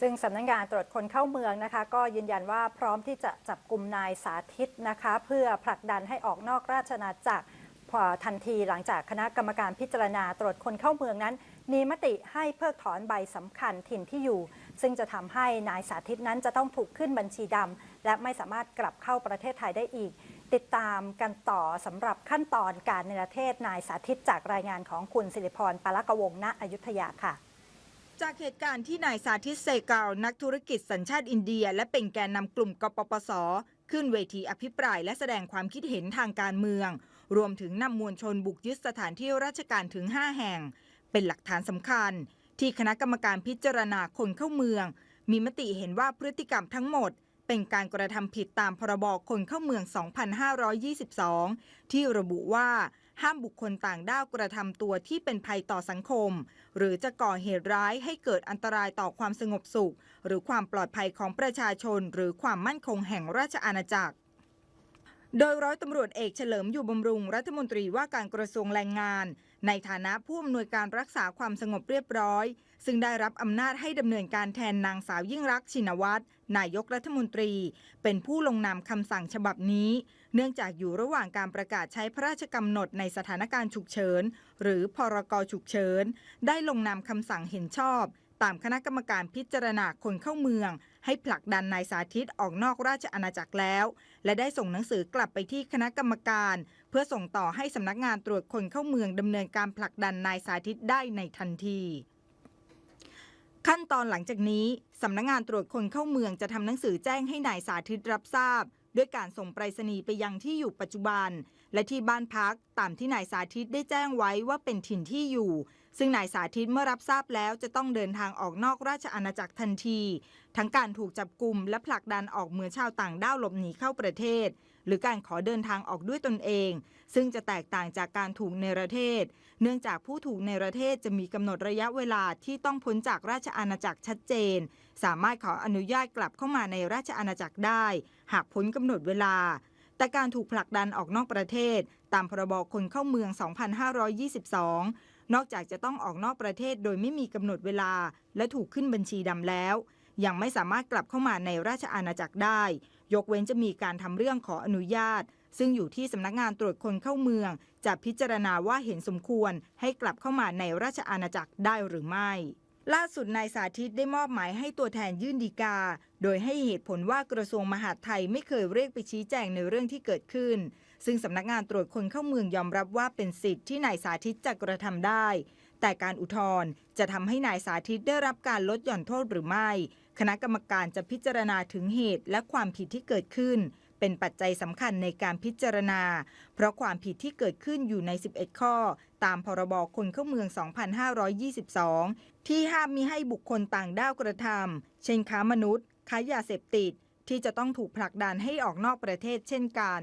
ซึ่งสำนักงานตรวจคนเข้าเมืองนะคะ ก็ยืนยันว่าพร้อมที่จะจับกลุ่มนายสาธิตนะคะ เพื่อผลักดันให้ออกนอกราชอาจักรทันทีหลังจากคณะกรรมการพิจารณาตรวจคนเข้าเมืองนั้น มีมติให้เพิกถอนใบสำคัญถิ่นที่อยู่ ซึ่งจะทำให้นายสาธิตนั้นจะต้องถูกขึ้นบัญชีดำและไม่สามารถกลับเข้าประเทศไทยได้อีก ติดตามกันต่อสำหรับขั้นตอนการในประเทศนายสาธิตจากรายงานของคุณสิริพรปาลกวงศ์ณอยุธยาค่ะ จากเหตุการณ์ที่นายสาธิตเซกาลนักธุรกิจสัญชาติอินเดีย และเป็นแกนนำกลุ่มกปปส ขึ้นเวทีอภิปรายและแสดงความคิดเห็นทางการเมือง รวมถึงนำมวลชนบุกยึดสถานที่ราชการถึง 5 แห่ง เป็นหลักฐานสำคัญ ที่คณะกรรมการพิจารณาคนเข้าเมือง มีมติเห็นว่าพฤติกรรมทั้งหมด เป็นการกระทำผิดตามพรบคนเข้าเมือง 2522 ที่ระบุว่า ห้ามบุคคลต่างด้าวกระทำตัวที่เป็นภัยต่อสังคม หรือจะก่อเหตุร้ายให้เกิดอันตรายต่อความสงบสุข หรือความปลอดภัยของประชาชน หรือความมั่นคงแห่งราชอาณาจักร โดยร้อยตำรวจเอกเฉลิมอยู่บำรุงรัฐมนตรีว่าการกระทรวงแรงงาน ในฐานะผู้อำนวยการรักษาความสงบเรียบร้อย ซึ่งได้รับอำนาจให้ดำเนินการแทนนางสาวยิ่งรักชินวัตรนายกรัฐมนตรี เป็นผู้ลงนามคำสั่งฉบับนี้ เนื่องจากอยู่ระหว่างการประกาศใช้พระราชกำหนดในสถานการณ์ฉุกเฉิน หรือพรกฉุกเฉิน ได้ลงนามคำสั่งเห็นชอบ ตามคณะกรรมการพิจารณาคนเข้าเมือง ให้ผลักดันนายสาธิตออกนอกราชอาณาจักรแล้ว และได้ส่งหนังสือกลับไปที่คณะกรรมการ เพื่อส่งต่อให้สำนักงานตรวจคนเข้าเมืองดำเนินการผลักดันนายสาธิตได้ในทันที ขั้นตอนหลังจากนี้สำนักงานตรวจคนเข้าเมืองจะทำหนังสือแจ้งให้นายสาธิตรับทราบ ด้วยการส่งไปรษณีย์ไปยังที่อยู่ปัจจุบัน และที่บ้านพักตามที่นายสาธิตได้แจ้งไว้ว่าเป็นถิ่นที่อยู่ ซึ่งนายสาธิตเมื่อรับทราบแล้วจะต้องเดินทางออกนอกราชอาณาจักรทันที ทั้งการถูกจับกลุ่มและผลักดันออกเหมืองชาวต่างด้าวหลบหนีเข้าประเทศ หรือการขอเดินทางออกด้วยตนเอง ซึ่งจะแตกต่างจากการถูกในประเทศ เนื่องจากผู้ถูกในประเทศจะมีกำหนดระยะเวลาที่ต้องพ้นจากราชอาณาจักรชัดเจน สามารถขออนุญาตกลับเข้ามาในราชอาณาจักรได้ หากพ้นกำหนดเวลา แต่การถูกผลักดันออกนอกประเทศ ตามพรบคนเข้าเมือง 2522 นอกจากจะต้องออกนอกประเทศโดยไม่มีกำหนดเวลา และถูกขึ้นบัญชีดำแล้ว ยังไม่สามารถกลับเข้ามาในราชอาณาจักรได้ ยกเว้นจะมีการทำเรื่องขออนุญาต ซึ่งอยู่ที่สำนักงานตรวจคนเข้าเมือง จะพิจารณาว่าเห็นสมควรให้กลับเข้ามาในราชอาณาจักรได้หรือไม่ล่าสุดนายสาธิตได้มอบหมายให้ตัวแทนยื่นดีกา โดยให้เหตุผลว่ากระทรวงมหาดไทยไม่เคยเรียกไปชี้แจงในเรื่องที่เกิดขึ้น ซึ่งสำนักงานตรวจคนเข้าเมืองยอมรับว่าเป็นสิทธิ์ที่นายสาธิตจะกระทำได้ แต่การอุทธรณ์จะทำให้นายสาธิตได้รับการลดหย่อนโทษหรือไม่ คณะกรรมการจะพิจารณาถึงเหตุและความผิดที่เกิดขึ้น เป็นปัจจัยสำคัญในการพิจารณา เพราะความผิดที่เกิดขึ้นอยู่ใน 11 ข้อ ตามพรบคนเข้าเมือง 2522 ที่ห้ามมิให้บุคคลต่างด้าวกระทำเช่นค้ามนุษย์ค้ายาเสพติด ที่จะต้องถูกผลักดันให้ออกนอกประเทศเช่นกัน